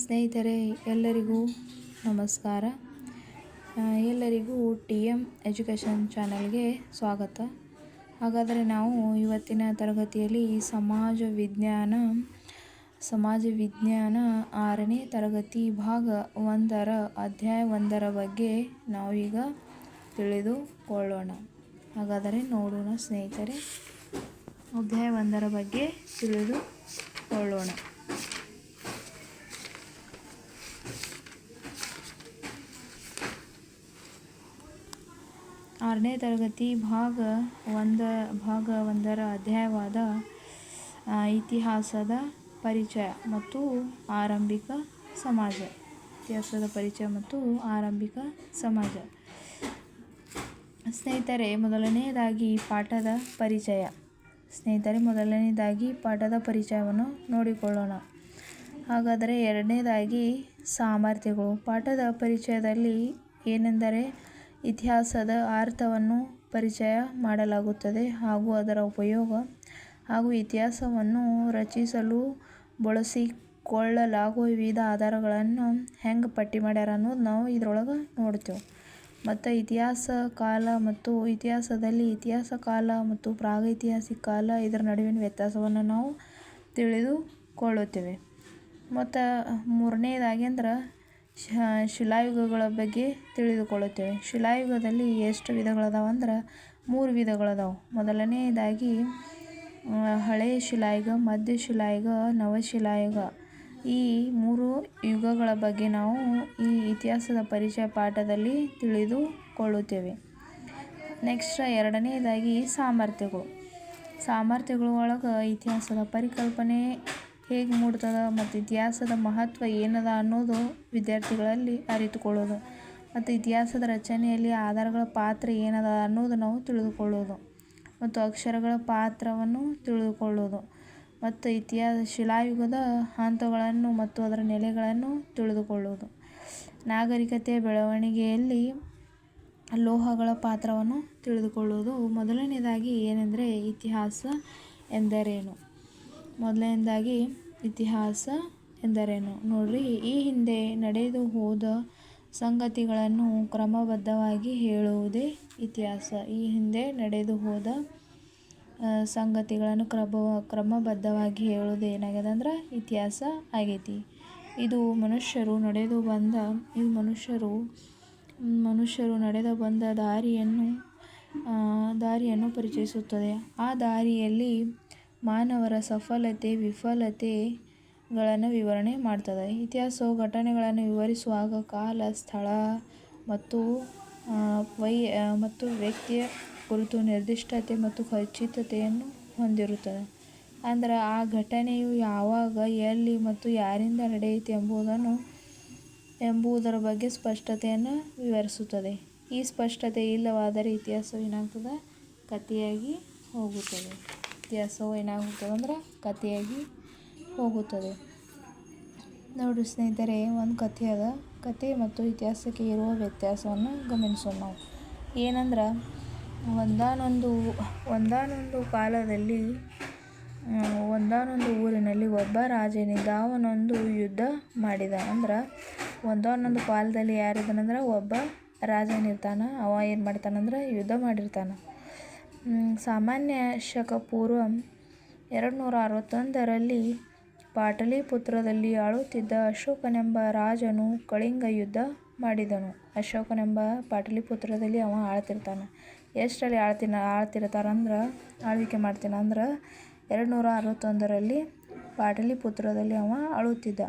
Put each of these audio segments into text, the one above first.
ಸ್ನೇಹಿತರೆ, ಎಲ್ಲರಿಗೂ ನಮಸ್ಕಾರ. ಎಲ್ಲರಿಗೂ ಟಿ ಎಂ ಎಜುಕೇಷನ್ ಚಾನಲ್ಗೆ ಸ್ವಾಗತ. ಹಾಗಾದರೆ ನಾವು ಇವತ್ತಿನ ತರಗತಿಯಲ್ಲಿ ಸಮಾಜ ವಿಜ್ಞಾನ ಸಮಾಜ ವಿಜ್ಞಾನ ಆರನೇ ತರಗತಿ ಭಾಗ ಒಂದರ, ಅಧ್ಯಾಯ ಒಂದರ ಬಗ್ಗೆ ನಾವೀಗ ತಿಳಿದುಕೊಳ್ಳೋಣ. ಹಾಗಾದರೆ ನೋಡೋಣ ಸ್ನೇಹಿತರೆ, ಅಧ್ಯಾಯ ಒಂದರ ಬಗ್ಗೆ ತಿಳಿದುಕೊಳ್ಳೋಣ. ಆರನೇ ತರಗತಿ ಭಾಗ ಒಂದ, ಭಾಗ ಒಂದರ ಅಧ್ಯಾಯವಾದ ಇತಿಹಾಸದ ಪರಿಚಯ ಮತ್ತು ಆರಂಭಿಕ ಸಮಾಜ. ಇತಿಹಾಸದ ಪರಿಚಯ ಮತ್ತು ಆರಂಭಿಕ ಸಮಾಜ. ಸ್ನೇಹಿತರೆ, ಮೊದಲನೆಯದಾಗಿ ಪಾಠದ ಪರಿಚಯ. ಸ್ನೇಹಿತರೆ ಮೊದಲನೇದಾಗಿ ಪಾಠದ ಪರಿಚಯವನ್ನು ನೋಡಿಕೊಳ್ಳೋಣ. ಹಾಗಾದರೆ ಎರಡನೇದಾಗಿ ಸಾಮರ್ಥ್ಯಗಳು. ಪಾಠದ ಪರಿಚಯದಲ್ಲಿ ಏನೆಂದರೆ ಇತಿಹಾಸದ ಅರ್ಥವನ್ನು ಪರಿಚಯ ಮಾಡಲಾಗುತ್ತದೆ ಹಾಗೂ ಅದರ ಉಪಯೋಗ ಹಾಗೂ ಇತಿಹಾಸವನ್ನು ರಚಿಸಲು ಬಳಸಿಕೊಳ್ಳಲಾಗುವ ವಿವಿಧ ಆಧಾರಗಳನ್ನು ಹೆಂಗೆ ಪಟ್ಟಿ ಮಾಡ್ಯಾರ ಅನ್ನೋದು ನಾವು ಇದ್ರೊಳಗೆ ನೋಡ್ತೇವೆ. ಮತ್ತು ಇತಿಹಾಸ ಕಾಲ ಮತ್ತು ಇತಿಹಾಸದಲ್ಲಿ ಇತಿಹಾಸ ಕಾಲ ಮತ್ತು ಪ್ರಾಗೈತಿಹಾಸಿಕ ಕಾಲ ಇದರ ನಡುವಿನ ವ್ಯತ್ಯಾಸವನ್ನು ನಾವು ತಿಳಿದುಕೊಳ್ಳುತ್ತೇವೆ. ಮತ್ತು ಮೂರನೇದಾಗಿ ಅಂದ್ರೆ ಶಿಲಾಯುಗಗಳ ಬಗ್ಗೆ ತಿಳಿದುಕೊಳ್ಳುತ್ತೇವೆ. ಶಿಲಾಯುಗದಲ್ಲಿ ಎಷ್ಟು ವಿಧಗಳದಾವ ಅಂದ್ರೆ ಮೂರು ವಿಧಗಳದಾವೆ. ಮೊದಲನೆಯದಾಗಿ ಹಳೆಯ ಶಿಲಾಯುಗ, ಮಧ್ಯ ಶಿಲಾಯುಗ ನವಶಿಲಾಯುಗ ಈ ಮೂರು ಯುಗಗಳ ಬಗ್ಗೆ ನಾವು ಈ ಇತಿಹಾಸದ ಪರಿಚಯ ಪಾಠದಲ್ಲಿ ತಿಳಿದುಕೊಳ್ಳುತ್ತೇವೆ. ನೆಕ್ಸ್ಟ್, ಎರಡನೇದಾಗಿ ಸಾಮರ್ಥ್ಯಗಳು. ಸಾಮರ್ಥ್ಯಗಳ ಒಳಗೆ ಇತಿಹಾಸದ ಪರಿಕಲ್ಪನೆ ಹೇಗೆ ಮೂಡ್ತದ ಮತ್ತು ಇತಿಹಾಸದ ಮಹತ್ವ ಏನದ ಅನ್ನೋದು ವಿದ್ಯಾರ್ಥಿಗಳಲ್ಲಿ ಅರಿತುಕೊಳ್ಳೋದು. ಮತ್ತು ಇತಿಹಾಸದ ರಚನೆಯಲ್ಲಿ ಆಧಾರಗಳ ಪಾತ್ರ ಏನದ ಅನ್ನೋದು ನಾವು ತಿಳಿದುಕೊಳ್ಳೋದು. ಮತ್ತು ಅಕ್ಷರಗಳ ಪಾತ್ರವನ್ನು ತಿಳಿದುಕೊಳ್ಳೋದು. ಮತ್ತು ಇತಿಹಾಸ ಶಿಲಾಯುಗದ ಹಂತಗಳನ್ನು ಮತ್ತು ಅದರ ನೆಲೆಗಳನ್ನು ತಿಳಿದುಕೊಳ್ಳೋದು. ನಾಗರಿಕತೆಯ ಬೆಳವಣಿಗೆಯಲ್ಲಿ ಲೋಹಗಳ ಪಾತ್ರವನ್ನು ತಿಳಿದುಕೊಳ್ಳೋದು. ಮೊದಲನೇದಾಗಿ ಏನೆಂದರೆ ಇತಿಹಾಸ ಎಂದರೇನು? ಮೊದಲನೇದಾಗಿ ಇತಿಹಾಸ ಎಂದರೇನು? ನೋಡ್ರಿ, ಈ ಹಿಂದೆ ನಡೆದು ಹೋದ ಸಂಗತಿಗಳನ್ನು ಕ್ರಮಬದ್ಧವಾಗಿ ಹೇಳುವುದೇ ಇತಿಹಾಸ. ಈ ಹಿಂದೆ ನಡೆದು ಹೋದ ಸಂಗತಿಗಳನ್ನು ಕ್ರಮ ಕ್ರಮಬದ್ಧವಾಗಿ ಹೇಳೋದು ಏನಾಗ್ಯದ ಅಂದ್ರೆ ಇತಿಹಾಸ ಆಗೈತಿ. ಇದು ಮನುಷ್ಯರು ನಡೆದು ಬಂದ, ಇದು ಮನುಷ್ಯರು ಮನುಷ್ಯರು ನಡೆದು ಬಂದ ದಾರಿಯನ್ನು ದಾರಿಯನ್ನು ಪರಿಚಯಿಸುತ್ತದೆ. ಆ ದಾರಿಯಲ್ಲಿ ಮಾನವರ ಸಫಲತೆ, ವಿಫಲತೆಗಳನ್ನು ವಿವರಣೆ ಮಾಡ್ತದೆ. ಇತಿಹಾಸವು ಘಟನೆಗಳನ್ನು ವಿವರಿಸುವಾಗ ಕಾಲ, ಸ್ಥಳ ಮತ್ತು ವೈ ಮತ್ತು ವ್ಯಕ್ತಿಯ ಕುರಿತು ನಿರ್ದಿಷ್ಟತೆ ಮತ್ತು ಖಚಿತತೆಯನ್ನು ಹೊಂದಿರುತ್ತದೆ. ಅಂದ್ರೆ ಆ ಘಟನೆಯು ಯಾವಾಗ, ಎಲ್ಲಿ ಮತ್ತು ಯಾರಿಂದ ನಡೆಯಿತು ಎಂಬುದನ್ನು, ಎಂಬುದರ ಬಗ್ಗೆ ಸ್ಪಷ್ಟತೆಯನ್ನು ವಿವರಿಸುತ್ತದೆ. ಈ ಸ್ಪಷ್ಟತೆ ಇಲ್ಲವಾದರೆ ಇತಿಹಾಸ ಏನಾಗ್ತದೆ ಕಥೆಯಾಗಿ ಹೋಗುತ್ತದೆ. ಇತಿಹಾಸವು ಏನಾಗುತ್ತದೆ ಅಂದರೆ ಕಥೆಯಾಗಿ ಹೋಗುತ್ತದೆ. ನೋಡಿ ಸ್ನೇಹಿತರೆ, ಒಂದು ಕಥೆ ಅದ. ಕಥೆ ಮತ್ತು ಇತಿಹಾಸಕ್ಕೆ ಇರುವ ವ್ಯತ್ಯಾಸವನ್ನು ಗಮನಿಸೋಣ. ನಾವು ಏನಂದ್ರೆ, ಒಂದಾನೊಂದು ಒಂದಾನೊಂದು ಕಾಲದಲ್ಲಿ ಒಂದಾನೊಂದು ಊರಿನಲ್ಲಿ ಒಬ್ಬ ರಾಜನಿಂದ ಅವನೊಂದು ಯುದ್ಧ ಮಾಡಿದ. ಅಂದ್ರೆ, ಒಂದಾನೊಂದು ಕಾಲದಲ್ಲಿ ಯಾರಿದ್ದಾನಂದ್ರೆ, ಒಬ್ಬ ರಾಜನಿರ್ತಾನೆ. ಅವ ಏನು ಮಾಡ್ತಾನಂದ್ರೆ, ಯುದ್ಧ ಮಾಡಿರ್ತಾನೆ. ಸಾಮಾನ್ಯ ಶಕ ಪೂರ್ವ ಎರಡು ನೂರ ಅರವತ್ತೊಂದರಲ್ಲಿ ಪಾಟಲಿಪುತ್ರದಲ್ಲಿ ಆಳುತ್ತಿದ್ದ ಅಶೋಕನೆಂಬ ರಾಜನು ಕಳಿಂಗ ಯುದ್ಧ ಮಾಡಿದನು. ಅಶೋಕನೆಂಬ ಪಾಟಲಿಪುತ್ರದಲ್ಲಿ ಅವ ಆಳ್ತಿರ್ತಾನೆ. ಎಷ್ಟರಲ್ಲಿ ಆಳ್ತಿನ, ಆಳ್ತಿರ್ತಾರಂದ್ರೆ, ಆಳ್ವಿಕೆ ಮಾಡ್ತಾನೆ ಅಂದ್ರೆ ಎರಡು ನೂರ ಅರವತ್ತೊಂದರಲ್ಲಿ ಪಾಟಲಿಪುತ್ರದಲ್ಲಿ ಅವ ಆಳುತ್ತಿದ್ದ.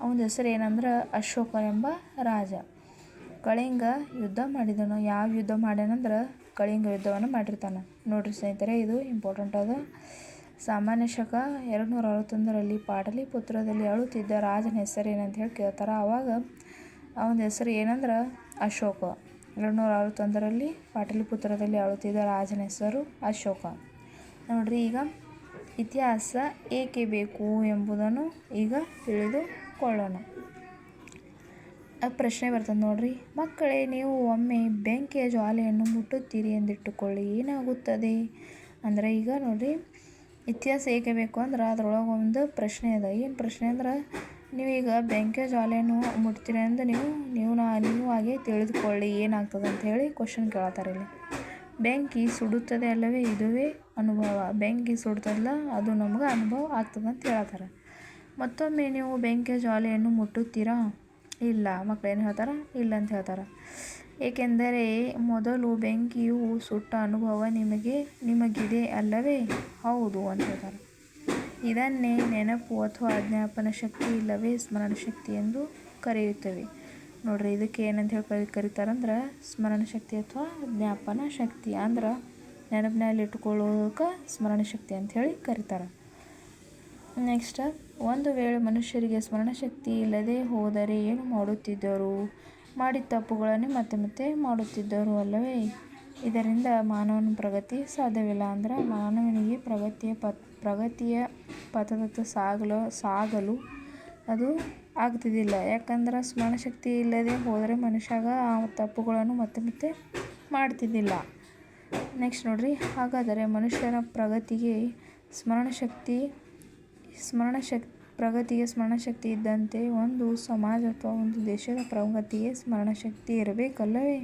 ಅವನ ಹೆಸರು ಏನಂದ್ರೆ ಅಶೋಕನೆಂಬ ರಾಜ. ಕಳಿಂಗ ಯುದ್ಧ ಮಾಡಿದನು. ಯಾವ ಯುದ್ಧ ಮಾಡ್ಯಾನಂದ್ರೆ ಕಳಿಂಗ ಯುದ್ಧವನ್ನು ಮಾಡಿರ್ತಾನೆ. ನೋಡಿರಿ ಸ್ನೇಹಿತರೆ, ಇದು ಇಂಪಾರ್ಟೆಂಟ್ ಅದ ಸಾಮಾನ್ಯ ಶಕ. ಎರಡು ನೂರ ಅರವತ್ತೊಂದರಲ್ಲಿ ಪಾಟಲಿಪುತ್ರದಲ್ಲಿ ಅಳುತ್ತಿದ್ದ ರಾಜನ ಹೆಸರು ಏನಂತ ಹೇಳಿ ಕೇಳ್ತಾರೆ. ಆವಾಗ ಅವನ ಹೆಸರು ಏನಂದ್ರೆ? ಅಶೋಕ. ಎರಡು ನೂರ ಅರವತ್ತೊಂದರಲ್ಲಿ ಪಾಟಲಿಪುತ್ರದಲ್ಲಿ ಅಳುತ್ತಿದ್ದ ರಾಜನ ಹೆಸರು ಅಶೋಕ. ನೋಡ್ರಿ, ಈಗ ಇತಿಹಾಸ ಏಕೆ ಬೇಕು ಎಂಬುದನ್ನು ಈಗ ತಿಳಿದುಕೊಳ್ಳೋಣ. ಪ್ರಶ್ನೆ ಬರ್ತದೆ ನೋಡ್ರಿ. ಮಕ್ಕಳೇ, ನೀವು ಒಮ್ಮೆ ಬೆಂಕಿಯ ಜ್ವಾಲೆಯನ್ನು ಮುಟ್ಟುತ್ತೀರಿ ಎಂದಿಟ್ಟುಕೊಳ್ಳಿ. ಏನಾಗುತ್ತದೆ? ಅಂದರೆ ಈಗ ನೋಡಿರಿ, ಇತಿಹಾಸ ಏಕೆ ಬೇಕು ಅಂದ್ರೆ ಅದ್ರೊಳಗೆ ಒಂದು ಪ್ರಶ್ನೆ ಅದ. ಏನು ಪ್ರಶ್ನೆ ಅಂದ್ರೆ, ನೀವೀಗ ಬೆಂಕಿಯ ಜ್ವಾಲೆಯನ್ನು ಮುಟ್ತೀರಿ ಅಂದ್ರೆ ನೀವು ನೀವು ನಾ, ನೀವು ಹಾಗೆ ತಿಳಿದುಕೊಳ್ಳಿ. ಏನಾಗ್ತದೆ ಅಂತ ಹೇಳಿ ಕ್ವಶನ್ ಕೇಳತ್ತಾರೆ ಇಲ್ಲಿ. ಬೆಂಕಿ ಸುಡುತ್ತದೆ ಅಲ್ಲವೇ? ಇದುವೇ ಅನುಭವ. ಬೆಂಕಿ ಸುಡ್ತದಲ್ಲ, ಅದು ನಮ್ಗೆ ಅನುಭವ ಆಗ್ತದೆ ಅಂತ ಹೇಳ್ತಾರೆ. ಮತ್ತೊಮ್ಮೆ ನೀವು ಬೆಂಕಿಯ ಜ್ವಾಲೆಯನ್ನು ಮುಟ್ಟುತ್ತೀರಾ? ಇಲ್ಲ ಮಕ್ಳು ಏನು ಹೇಳ್ತಾರೆ? ಇಲ್ಲ ಅಂತ ಹೇಳ್ತಾರೆ. ಏಕೆಂದರೆ ಮೊದಲು ಬೆಂಕಿಯು ಸುಟ್ಟ ಅನುಭವ ನಿಮಗೆ, ನಿಮಗಿದೆ ಅಲ್ಲವೇ? ಹೌದು ಅಂತ ಹೇಳ್ತಾರೆ. ಇದನ್ನೇ ನೆನಪು ಅಥವಾ ಅಜ್ಞಾಪನ ಶಕ್ತಿ ಇಲ್ಲವೇ ಸ್ಮರಣ ಶಕ್ತಿ ಎಂದು ಕರೆಯುತ್ತೇವೆ. ನೋಡ್ರಿ, ಇದಕ್ಕೆ ಏನಂತ ಹೇಳಿ ಕರಿ, ಕರೀತಾರಂದ್ರೆ ಸ್ಮರಣ ಶಕ್ತಿ ಅಥವಾ ಜ್ಞಾಪನ ಶಕ್ತಿ ಅಂದ್ರೆ ನೆನಪಿನಲ್ಲಿ ಇಟ್ಕೊಳ್ಳೋದಕ್ಕೆ ಸ್ಮರಣ ಶಕ್ತಿ ಹೇಳಿ ಕರೀತಾರೆ. ನೆಕ್ಸ್ಟ್, ಒಂದು ವೇಳೆ ಮನುಷ್ಯರಿಗೆ ಸ್ಮರಣಶಕ್ತಿ ಇಲ್ಲದೆ ಹೋದರೆ ಏನು ಮಾಡುತ್ತಿದ್ದರು? ಮಾಡಿದ ತಪ್ಪುಗಳನ್ನೇ ಮತ್ತೆ ಮತ್ತೆ ಮಾಡುತ್ತಿದ್ದರು ಅಲ್ಲವೇ? ಇದರಿಂದ ಮಾನವನ ಪ್ರಗತಿ ಸಾಧ್ಯವಿಲ್ಲ ಅಂದ್ರೆ ಮಾನವನಿಗೆ ಪ್ರಗತಿಯ ಪತ್, ಪ್ರಗತಿಯ ಪಥದತ್ತ ಸಾಗಲು ಸಾಗಲು ಅದು ಆಗ್ತಿದ್ದಿಲ್ಲ. ಯಾಕಂದ್ರೆ ಸ್ಮರಣಶಕ್ತಿ ಇಲ್ಲದೆ ಹೋದರೆ ಮನುಷ್ಯಾಗ ಆ ತಪ್ಪುಗಳನ್ನು ಮತ್ತೆ ಮತ್ತೆ ಮಾಡ್ತಿದ್ದಿಲ್ಲ. ನೆಕ್ಸ್ಟ್ ನೋಡಿರಿ, ಹಾಗಾದರೆ ಮನುಷ್ಯನ ಪ್ರಗತಿಗೆ ಸ್ಮರಣಶಕ್ತಿ ಸ್ಮರಣ ಶಕ್ ಪ್ರಗತಿಗೆ ಸ್ಮರಣಶಕ್ತಿ ಇದ್ದಂತೆ ಒಂದು ಸಮಾಜ ಅಥವಾ ಒಂದು ದೇಶದ ಪ್ರಗತಿಗೆ ಸ್ಮರಣಶಕ್ತಿ ಇರಬೇಕಲ್ಲವೇ?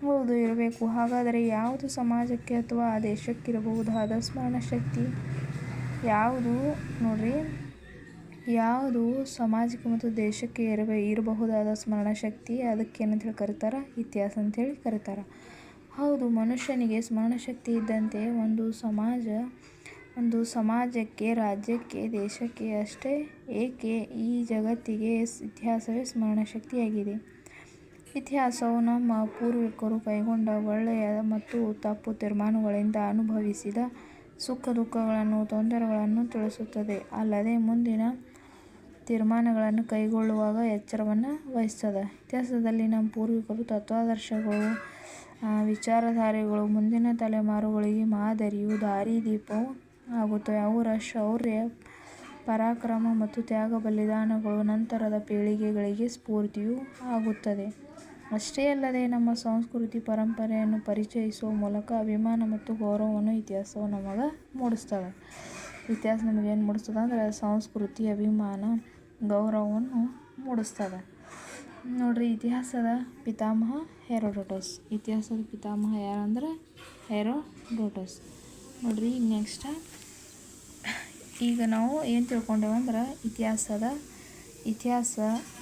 ಹೌದು, ಇರಬೇಕು. ಹಾಗಾದರೆ ಯಾವುದು ಸಮಾಜಕ್ಕೆ ಅಥವಾ ಆ ದೇಶಕ್ಕಿರಬಹುದಾದ ಸ್ಮರಣಶಕ್ತಿ? ಯಾವುದು, ನೋಡ್ರಿ, ಯಾವುದು ಸಮಾಜಕ್ಕೆ ಮತ್ತು ದೇಶಕ್ಕೆ ಇರಬೇ, ಇರಬಹುದಾದ ಸ್ಮರಣಶಕ್ತಿ? ಅದಕ್ಕೆ ಏನಂತ ಹೇಳಿ ಕರೀತಾರೆ? ಇತಿಹಾಸ ಅಂತೇಳಿ ಕರೀತಾರ. ಹೌದು, ಮನುಷ್ಯನಿಗೆ ಸ್ಮರಣಶಕ್ತಿ ಇದ್ದಂತೆ ಒಂದು ಸಮಾಜ ಒಂದು ಸಮಾಜಕ್ಕೆ, ರಾಜ್ಯಕ್ಕೆ, ದೇಶಕ್ಕೆ ಅಷ್ಟೇ ಏಕೆ ಈ ಜಗತ್ತಿಗೆ ಇತಿಹಾಸವೇ ಸ್ಮರಣಶಕ್ತಿಯಾಗಿದೆ? ಇತಿಹಾಸವು ನಮ್ಮ ಪೂರ್ವಿಕರು ಕೈಗೊಂಡ ಒಳ್ಳೆಯ ಮತ್ತು ತಪ್ಪು ತೀರ್ಮಾನಗಳಿಂದ ಅನುಭವಿಸಿದ ಸುಖ ದುಃಖಗಳನ್ನು, ತೊಂದರೆಗಳನ್ನು ತಿಳಿಸುತ್ತದೆ. ಅಲ್ಲದೆ ಮುಂದಿನ ತೀರ್ಮಾನಗಳನ್ನು ಕೈಗೊಳ್ಳುವಾಗ ಎಚ್ಚರವನ್ನು ವಹಿಸ್ತದೆ. ಇತಿಹಾಸದಲ್ಲಿ ನಮ್ಮ ಪೂರ್ವಿಕರು ತತ್ವಾದರ್ಶಗಳು ವಿಚಾರಧಾರೆಗಳು, ಮುಂದಿನ ತಲೆಮಾರುಗಳಿಗೆ ಮಾದರಿಯು ದಾರಿದೀಪವು ಆಗುತ್ತವೆ. ಅವರ ಶೌರ್ಯ, ಪರಾಕ್ರಮ ಮತ್ತು ತ್ಯಾಗ ಬಲಿದಾನಗಳು ನಂತರದ ಪೀಳಿಗೆಗಳಿಗೆ ಸ್ಫೂರ್ತಿಯೂ ಆಗುತ್ತದೆ. ಅಷ್ಟೇ ಅಲ್ಲದೆ ನಮ್ಮ ಸಂಸ್ಕೃತಿ ಪರಂಪರೆಯನ್ನು ಪರಿಚಯಿಸುವ ಮೂಲಕ ಅಭಿಮಾನ ಮತ್ತು ಗೌರವವನ್ನು ಇತಿಹಾಸವು ನಮಗೆ ಮೂಡಿಸ್ತವೆ ಇತಿಹಾಸ ನಮಗೇನು ಮೂಡಿಸ್ತದೆ ಅಂದರೆ ಸಂಸ್ಕೃತಿ, ಅಭಿಮಾನ, ಗೌರವವನ್ನು ಮೂಡಿಸ್ತದೆ. ನೋಡಿರಿ, ಇತಿಹಾಸದ ಪಿತಾಮಹ ಹೆರೋಡೋಟಸ್. ಇತಿಹಾಸದ ಪಿತಾಮಹ ಯಾರಂದರೆ? ಹೆರೋಡೋಟಸ್. ನೋಡ್ರಿ ನೆಕ್ಸ್ಟ್ ಈಗ ನಾವು ಏನು ತಿಳ್ಕೊಂಡೇವೆ ಅಂದ್ರೆ, ಇತಿಹಾಸದ, ಇತಿಹಾಸ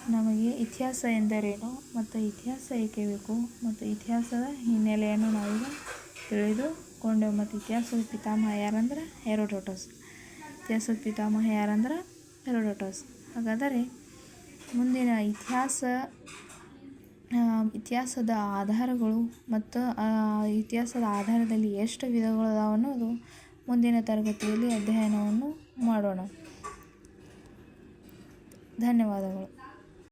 ನಮಗೆ ಇತಿಹಾಸ ಎಂದರೇನು, ಮತ್ತು ಇತಿಹಾಸ ಏಕೆ ಬೇಕು, ಮತ್ತು ಇತಿಹಾಸದ ಹಿನ್ನೆಲೆಯನ್ನು ನಾವೀಗ ತಿಳಿದುಕೊಂಡೆವು. ಮತ್ತು ಇತಿಹಾಸದ ಪಿತಾಮಹ ಯಾರಂದ್ರೆ, ಹೆರೋಡೋಟಸ್. ಇತಿಹಾಸದ ಪಿತಾಮಹ ಯಾರಂದ್ರೆ, ಹೆರೋಡೋಟಸ್. ಹಾಗಾದರೆ ಮುಂದಿನ ಇತಿಹಾಸ ಇತಿಹಾಸದ ಆಧಾರಗಳು ಮತ್ತು ಇತಿಹಾಸದ ಆಧಾರದಲ್ಲಿ ಎಷ್ಟು ವಿಧಗಳು ಅದಾವೆ ಅನ್ನೋದು ಮುಂದಿನ ತರಗತಿಯಲ್ಲಿ ಅಧ್ಯಯನವನ್ನು ಮಾಡೋಣ. ಧನ್ಯವಾದಗಳು.